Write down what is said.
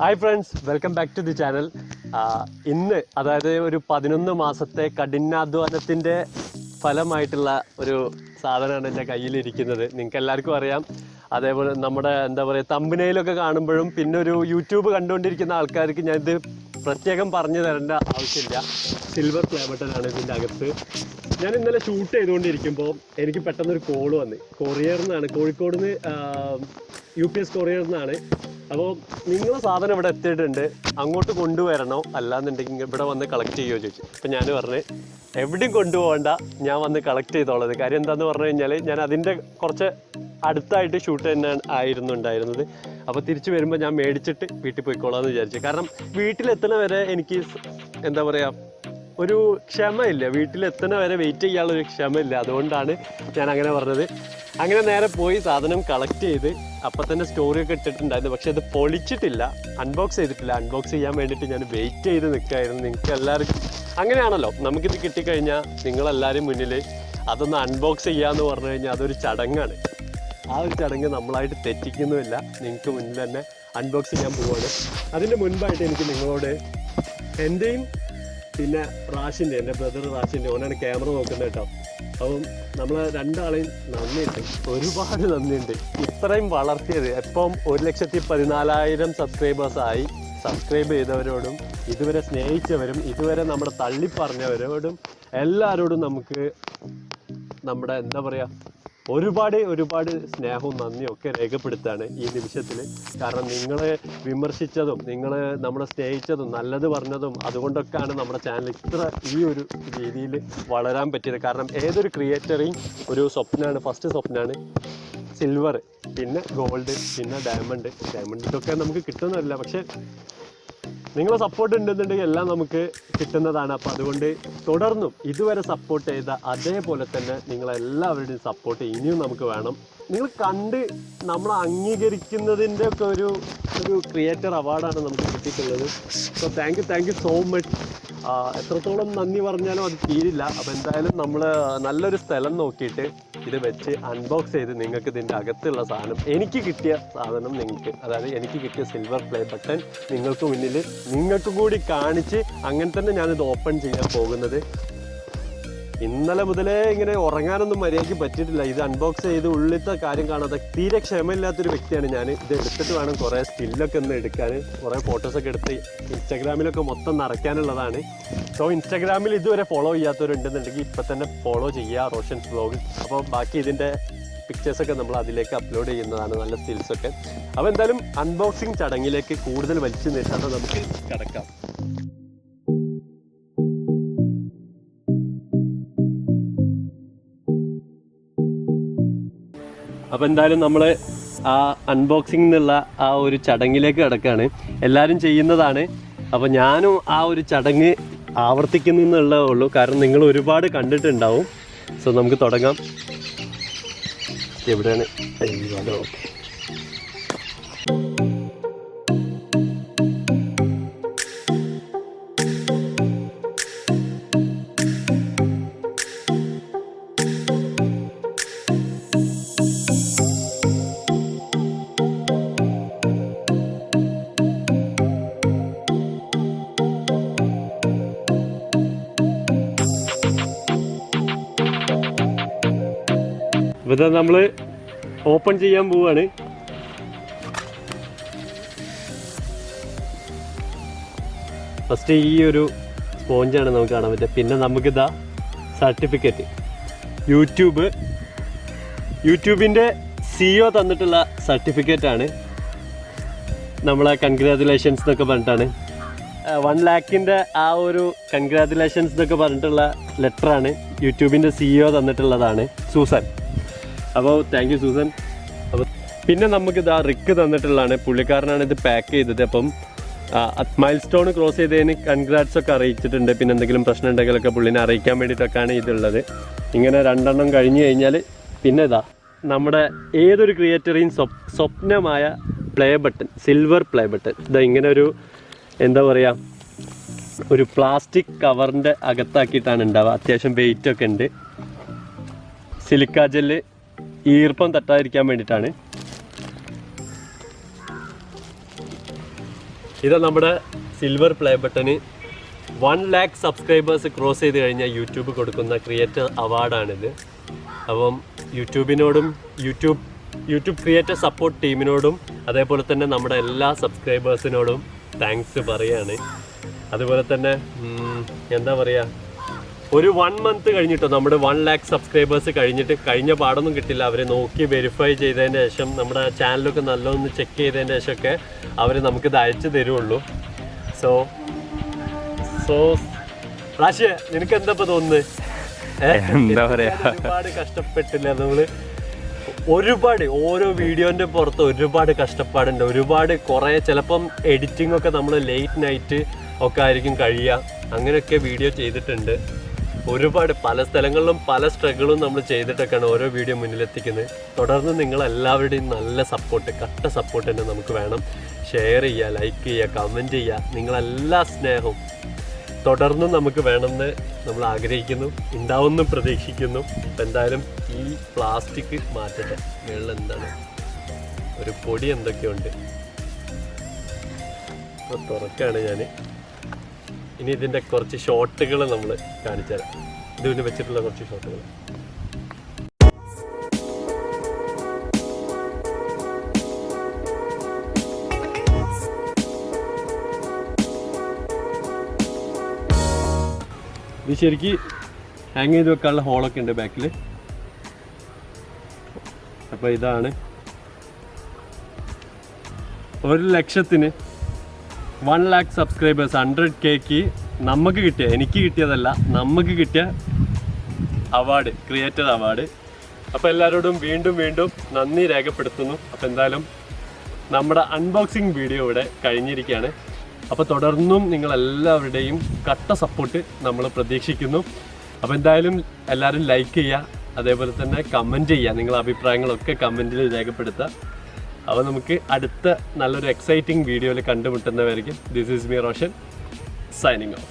Hi friends welcome back to the channel ഇന്ന് അതായത് ഒരു പതിനൊന്ന് മാസത്തെ കഠിനാധ്വാനത്തിന്റെ ഫലമായിട്ടുള്ള ഒരു സാധനമാണ് എന്റെ കയ്യിലിരിക്കുന്നത്. നിങ്ങൾക്ക് എല്ലാവർക്കും അറിയാം. അതേപോലെ നമ്മുടെ എന്താ പറയുക തമ്പിനയിലൊക്കെ കാണുമ്പോഴും പിന്നെ ഒരു യൂട്യൂബ് കണ്ടുകൊണ്ടിരിക്കുന്ന ആൾക്കാർക്ക് ഞാനിത് പ്രത്യേകം പറഞ്ഞു തരേണ്ട ആവശ്യമില്ല. സിൽവർ പ്ലേ ബട്ടനാണ് ഇതിന്റെ അകത്ത്. ഞാൻ ഇന്നലെ ഷൂട്ട് ചെയ്തുകൊണ്ടിരിക്കുമ്പോൾ എനിക്ക് പെട്ടെന്നൊരു കോൾ വന്ന്. കൊറിയറിൽ നിന്നാണ് കോഴിക്കോട് നിന്ന് യു പി എസ് കൊറിയറിൽ നിന്നാണ് അപ്പോൾ നിങ്ങൾ സാധനം ഇവിടെ എത്തിയിട്ടുണ്ട്. അങ്ങോട്ട് കൊണ്ടുവരണോ. അല്ലാന്നുണ്ടെങ്കിൽ ഇവിടെ വന്ന് കളക്ട് ചെയ്യുമോ ചോദിച്ചു. അപ്പം ഞാൻ പറഞ്ഞു എവിടെയും കൊണ്ടുപോകണ്ട. ഞാൻ വന്ന് കളക്ട് ചെയ്തോളത് കാര്യം എന്താണെന്ന് പറഞ്ഞു കഴിഞ്ഞാൽ ഞാൻ അതിന്റെ കുറച്ച് അടുത്തായിട്ട് ഷൂട്ട് തന്നെ ആയിരുന്നു ഉണ്ടായിരുന്നത്. അപ്പോൾ തിരിച്ചു വരുമ്പോൾ ഞാൻ മേടിച്ചിട്ട് വീട്ടിൽ പോയിക്കോളാം എന്ന് വിചാരിച്ചു. കാരണം വീട്ടിലെത്തുന്ന വരെ എനിക്ക് എന്താ പറയുക ഒരു ക്ഷമയില്ല. വീട്ടിലെത്തുന്ന വരെ വെയിറ്റ് ചെയ്യാനുള്ള ഒരു ക്ഷമയില്ല. അതുകൊണ്ടാണ് ഞാൻ അങ്ങനെ പറഞ്ഞത്. അങ്ങനെ നേരെ പോയി സാധനം കളക്ട് ചെയ്ത് അപ്പം തന്നെ സ്റ്റോറിയൊക്കെ ഇട്ടിട്ടുണ്ടായിരുന്നു. പക്ഷെ അത് പൊളിച്ചിട്ടില്ല. അൺബോക്സ് ചെയ്തിട്ടില്ല. അൺബോക്സ് ചെയ്യാൻ വേണ്ടിയിട്ട് ഞാൻ വെയിറ്റ് ചെയ്ത് നിൽക്കുകയായിരുന്നു നിങ്ങൾക്ക് എല്ലാവർക്കും അങ്ങനെയാണല്ലോ. നമുക്കിത് കിട്ടിക്കഴിഞ്ഞാൽ നിങ്ങളെല്ലാവരും മുന്നിൽ അതൊന്ന് അൺബോക്സ് ചെയ്യാന്ന് പറഞ്ഞു കഴിഞ്ഞാൽ അതൊരു ചടങ്ങാണ്. ആ ഒരു ചടങ്ങ് നമ്മളായിട്ട് തെറ്റിക്കുന്നുമില്ല. നിങ്ങൾക്ക് മുന്നിൽ തന്നെ അൺബോക്സ് ചെയ്യാൻ പോവുകയാണ് അതിന്റെ മുൻപായിട്ട് എനിക്ക് നിങ്ങളോട് എന്റെയും പിന്നെ റാഷിന്റെ എന്റെ ബ്രദർ റാഷിന്റെ ഓനാണ് ക്യാമറ നോക്കുന്നത് കേട്ടോ. അപ്പം നമ്മൾ രണ്ടാളെയും നന്ദിയുണ്ട്. ഒരുപാട് നന്ദിയുണ്ട്. ഇത്രയും വളർത്തിയത് എപ്പം ഒരു ലക്ഷത്തി പതിനാലായിരം സബ്സ്ക്രൈബേഴ്സായി സബ്സ്ക്രൈബ് ചെയ്തവരോടും ഇതുവരെ സ്നേഹിച്ചവരും ഇതുവരെ നമ്മുടെ തള്ളിപ്പറഞ്ഞവരോടും എല്ലാവരോടും നമുക്ക് നമ്മുടെ എന്താ പറയുക ഒരുപാട് ഒരുപാട് സ്നേഹവും നന്ദിയും ഒക്കെ രേഖപ്പെടുത്താണ് ഈ നിമിഷത്തിൽ കാരണം നിങ്ങളെ വിമർശിച്ചതും നിങ്ങൾ നമ്മളെ സ്നേഹിച്ചതും നല്ലത് പറഞ്ഞതും അതുകൊണ്ടൊക്കെയാണ് നമ്മുടെ ചാനൽ ഇത്ര ഈ ഒരു രീതിയിൽ വളരാൻ പറ്റിയത്. കാരണം ഏതൊരു ക്രിയേറ്ററേയും ഒരു സ്വപ്നമാണ് ഫസ്റ്റ് സ്വപ്നമാണ് സിൽവർ പിന്നെ ഗോൾഡ് പിന്നെ ഡയമണ്ട് ഡയമണ്ട് ഇതൊക്കെ നമുക്ക് കിട്ടുന്നതല്ല. പക്ഷേ നിങ്ങളെ സപ്പോർട്ട് ഉണ്ടെന്നുണ്ടെങ്കിൽ എല്ലാം നമുക്ക് കിട്ടുന്നതാണ്. അപ്പോൾ അതുകൊണ്ട് തുടർന്നും ഇതുവരെ സപ്പോർട്ട് ചെയ്ത അതേപോലെ തന്നെ നിങ്ങളെല്ലാവരുടെയും സപ്പോർട്ട് ഇനിയും നമുക്ക് വേണം. നിങ്ങൾ കണ്ട് നമ്മൾ അംഗീകരിക്കുന്നതിന്റെ ഒക്കെ ഒരു ഒരു ക്രിയേറ്റർ അവാർഡാണ് നമുക്ക് കിട്ടിയിട്ടുള്ളത്. So thank you thank you so much എത്രത്തോളം നന്ദി പറഞ്ഞാലും അത് തീരില്ല. അപ്പോൾ എന്തായാലും നമ്മൾ നല്ലൊരു സ്ഥലം നോക്കിയിട്ട് ഇത് വെച്ച് അൺബോക്സ് ചെയ്ത് നിങ്ങൾക്ക് ഇതിന്റെ അകത്തുള്ള സാധനം എനിക്ക് കിട്ടിയ സാധനം നിങ്ങൾക്ക് അതായത് എനിക്ക് കിട്ടിയ സിൽവർ പ്ലേ ബട്ടൺ നിങ്ങൾക്ക് മുന്നിൽ നിങ്ങൾക്ക് കൂടി കാണിച്ച് അങ്ങനെ തന്നെ ഞാനിത് ഓപ്പൺ ചെയ്യാൻ പോകുന്നത്. ഇന്നലെ മുതലേ ഇങ്ങനെ ഉറങ്ങാനൊന്നും മര്യാദയ്ക്ക് പറ്റിയിട്ടില്ല. ഇത് അൺബോക്സ് ചെയ്ത് ഉള്ളിലത്തെ കാര്യം കാണാതെ തീരെ ക്ഷമയില്ലാത്തൊരു വ്യക്തിയാണ് ഞാൻ. ഇത് എടുത്തിട്ട് വേണം കുറേ സ്റ്റില്ലൊക്കെ ഒന്ന് എടുക്കാൻ. കുറേ ഫോട്ടോസൊക്കെ എടുത്ത് ഇൻസ്റ്റാഗ്രാമിലൊക്കെ മൊത്തം നിറയ്ക്കാനുള്ളതാണ്. സോ ഇൻസ്റ്റാഗ്രാമിൽ ഇതുവരെ ഫോളോ ചെയ്യാത്തവരുണ്ടെന്നുണ്ടെങ്കിൽ ഇപ്പം തന്നെ ഫോളോ ചെയ്യുക റോഷൻസ് ബ്ലോഗ് അപ്പോൾ ബാക്കി ഇതിന്റെ പിക്ചേഴ്സൊക്കെ നമ്മൾ അതിലേക്ക് അപ്ലോഡ് ചെയ്യുന്നതാണ് നല്ല സ്റ്റിൽസൊക്കെ അപ്പോൾ എന്തായാലും അൺബോക്സിങ് ചടങ്ങിലേക്ക് കൂടുതൽ വലിച്ചു നീട്ടാതെ നമുക്ക് കിടക്കാം. അപ്പോൾ എന്തായാലും നമ്മൾ ആ അൺബോക്സിംഗ് എന്നുള്ള ആ ഒരു ചടങ്ങിലേക്ക് കിടക്കുകയാണ് എല്ലാവരും ചെയ്യുന്നതാണ്. അപ്പോൾ ഞാനും ആ ഒരു ചടങ്ങ് ആവർത്തിക്കുന്നു എന്നുള്ളതേ ഉള്ളൂ. കാരണം നിങ്ങൾ ഒരുപാട് കണ്ടിട്ടുണ്ടാവും. സോ നമുക്ക് തുടങ്ങാം. എവിടെയാണ്? ഓക്കെ. ഇതാ നമ്മൾ ഓപ്പൺ ചെയ്യാൻ പോവാണ്. ഫസ്റ്റ് ഈ ഒരു സ്പോഞ്ചാണ് നമുക്ക് കാണാൻ പറ്റുക. പിന്നെ നമുക്കിതാ സർട്ടിഫിക്കറ്റ് യൂട്യൂബ് യൂട്യൂബിന്റെ സിഒ തന്നിട്ടുള്ള സർട്ടിഫിക്കറ്റാണ് നമ്മളെ കൺഗ്രാജുലേഷൻസ് എന്നൊക്കെ പറഞ്ഞിട്ടാണ്. വൺ ലാക്കിന്റെ ആ ഒരു കൺഗ്രാജുലേഷൻസ് എന്നൊക്കെ പറഞ്ഞിട്ടുള്ള ലെറ്ററാണ് യൂട്യൂബിന്റെ സിഇഒ തന്നിട്ടുള്ളതാണ്. സൂസൻ. അപ്പോൾ താങ്ക് യു സൂസൻ. അപ്പോൾ പിന്നെ നമുക്ക് ഇതാ റിക്ക് തന്നിട്ടുള്ളതാണ്. പുള്ളിക്കാരനാണ് ഇത് പാക്ക് ചെയ്തത്. അപ്പം മൈൽ സ്റ്റോൺ ക്രോസ് ചെയ്തതിന് കൺഗ്രാറ്റ്സ് ഒക്കെ അറിയിച്ചിട്ടുണ്ട്. പിന്നെ എന്തെങ്കിലും പ്രശ്നം ഉണ്ടെങ്കിലൊക്കെ പുള്ളിനെ അറിയിക്കാൻ വേണ്ടിയിട്ടൊക്കെയാണ് ഇതുള്ളത്. ഇങ്ങനെ രണ്ടെണ്ണം കഴിഞ്ഞു കഴിഞ്ഞാൽ പിന്നെ ഇതാ നമ്മുടെ ഏതൊരു ക്രിയേറ്ററെയും സ്വപ് സ്വപ്നമായ play button silver play button ഇതാ ഇങ്ങനെ ഒരു എന്താ പറയുക ഒരു പ്ലാസ്റ്റിക് കവറിന്റെ അകത്താക്കിയിട്ടാണ് ഉണ്ടാവുക. അത്യാവശ്യം വെയിറ്റൊക്കെ ഉണ്ട്. സിലിക്ക ജെല്ല് ഈർപ്പം തട്ടാതിരിക്കാൻ വേണ്ടിയിട്ടാണ്. ഇത് നമ്മുടെ സിൽവർ പ്ലേ ബട്ടന് വൺ ലാക്ക് സബ്സ്ക്രൈബേഴ്സ് ക്രോസ് ചെയ്ത് കഴിഞ്ഞാൽ യൂട്യൂബ് കൊടുക്കുന്ന ക്രിയേറ്റർ അവാർഡാണിത് അപ്പം യൂട്യൂബിനോടും യൂട്യൂബ് യൂട്യൂബ് ക്രിയേറ്റർ സപ്പോർട്ട് ടീമിനോടും അതേപോലെ തന്നെ നമ്മുടെ എല്ലാ സബ്സ്ക്രൈബേഴ്സിനോടും താങ്ക്സ് പറയാണ് അതുപോലെ തന്നെ എന്താ പറയുക ഒരു വൺ മന്ത് കഴിഞ്ഞിട്ടോ? നമ്മുടെ വൺ ലാക്ക് സബ്സ്ക്രൈബേഴ്സ് കഴിഞ്ഞിട്ട് കഴിഞ്ഞ പാടൊന്നും കിട്ടില്ല. അവരെ നോക്കി വെരിഫൈ ചെയ്തതിന് ശേഷം നമ്മുടെ ചാനലൊക്കെ നല്ലൊന്ന് ചെക്ക് ചെയ്തതിന് ശേഷമൊക്കെ അവർ നമുക്കിത് അയച്ചു തരുള്ളൂ സോ സോ റാഷ്യ നിനക്ക് എന്താ ഇപ്പൊ തോന്നുന്നത്? എന്താ പറയാ? ഒരുപാട് കഷ്ടപ്പെട്ടില്ല. നമ്മൾ ഒരുപാട് ഓരോ വീഡിയോന്റെ പുറത്ത് ഒരുപാട് കഷ്ടപ്പാടുണ്ട്. ഒരുപാട് കുറേ ചിലപ്പം എഡിറ്റിംഗ് ഒക്കെ നമ്മൾ ലേറ്റ് നൈറ്റ് ഒക്കെ ആയിരിക്കും കഴിയുക. അങ്ങനെയൊക്കെ വീഡിയോ ചെയ്തിട്ടുണ്ട്. ഒരുപാട് പല സ്ഥലങ്ങളിലും പല സ്ട്രഗിളും നമ്മൾ ചെയ്തിട്ടൊക്കെയാണ് ഓരോ വീഡിയോ മുന്നിലെത്തിക്കുന്നത്. തുടർന്ന് നിങ്ങളെല്ലാവരുടെയും നല്ല സപ്പോർട്ട് കട്ട സപ്പോർട്ട് തന്നെ നമുക്ക് വേണം. ഷെയർ ചെയ്യുക ലൈക്ക് ചെയ്യുക കമന്റ് ചെയ്യുക. നിങ്ങളെല്ലാ സ്നേഹവും തുടർന്നും നമുക്ക് വേണമെന്ന് നമ്മൾ ആഗ്രഹിക്കുന്നു. ഉണ്ടാവുമെന്നും പ്രതീക്ഷിക്കുന്നു. അപ്പം എന്തായാലും ഈ പ്ലാസ്റ്റിക് മാറ്റട്ടെ. വെള്ളം എന്താണ്? ഒരു പൊടി എന്തൊക്കെയുണ്ട്? തുറക്കാണ് ഞാൻ ഇനി ഇതിന്റെ കുറച്ച് ഷോട്ടുകൾ നമ്മൾ കാണിച്ചു തരാം. ഇതിന് വെച്ചിട്ടുള്ള കുറച്ച് ഷോട്ടുകൾ. ഇത് ശരിക്ക് ഹാങ് ചെയ്ത് വെക്കാനുള്ള ഹോളൊക്കെ ഉണ്ട് ബാക്കിൽ അപ്പോൾ ഇതാണ്. ഒരു ലക്ഷത്തിന് one lakh subscribers hundred cake നമുക്ക് കിട്ടിയ എനിക്ക് കിട്ടിയതല്ല നമുക്ക് കിട്ടിയ അവാർഡ് ക്രിയേറ്റർ അവാർഡ് അപ്പോൾ എല്ലാവരോടും വീണ്ടും വീണ്ടും നന്ദി രേഖപ്പെടുത്തുന്നു. അപ്പോൾ എന്തായാലും നമ്മുടെ അൺബോക്സിങ് വീഡിയോ ഇവിടെ കഴിഞ്ഞിരിക്കുകയാണ്. അപ്പോൾ തുടർന്നും നിങ്ങളെല്ലാവരുടെയും കട്ട സപ്പോർട്ട് നമ്മൾ പ്രതീക്ഷിക്കുന്നു. അപ്പോൾ എന്തായാലും എല്ലാവരും ലൈക്ക് ചെയ്യുക അതേപോലെ തന്നെ കമന്റ് ചെയ്യുക നിങ്ങളുടെ അഭിപ്രായങ്ങളൊക്കെ കമന്റിൽ രേഖപ്പെടുത്തുക. അപ്പോൾ നമുക്ക് അടുത്ത നല്ലൊരു എക്സൈറ്റിംഗ് വീഡിയോയിൽ കണ്ടുമുട്ടുന്നവരായിരിക്കും. This is me Roshan signing off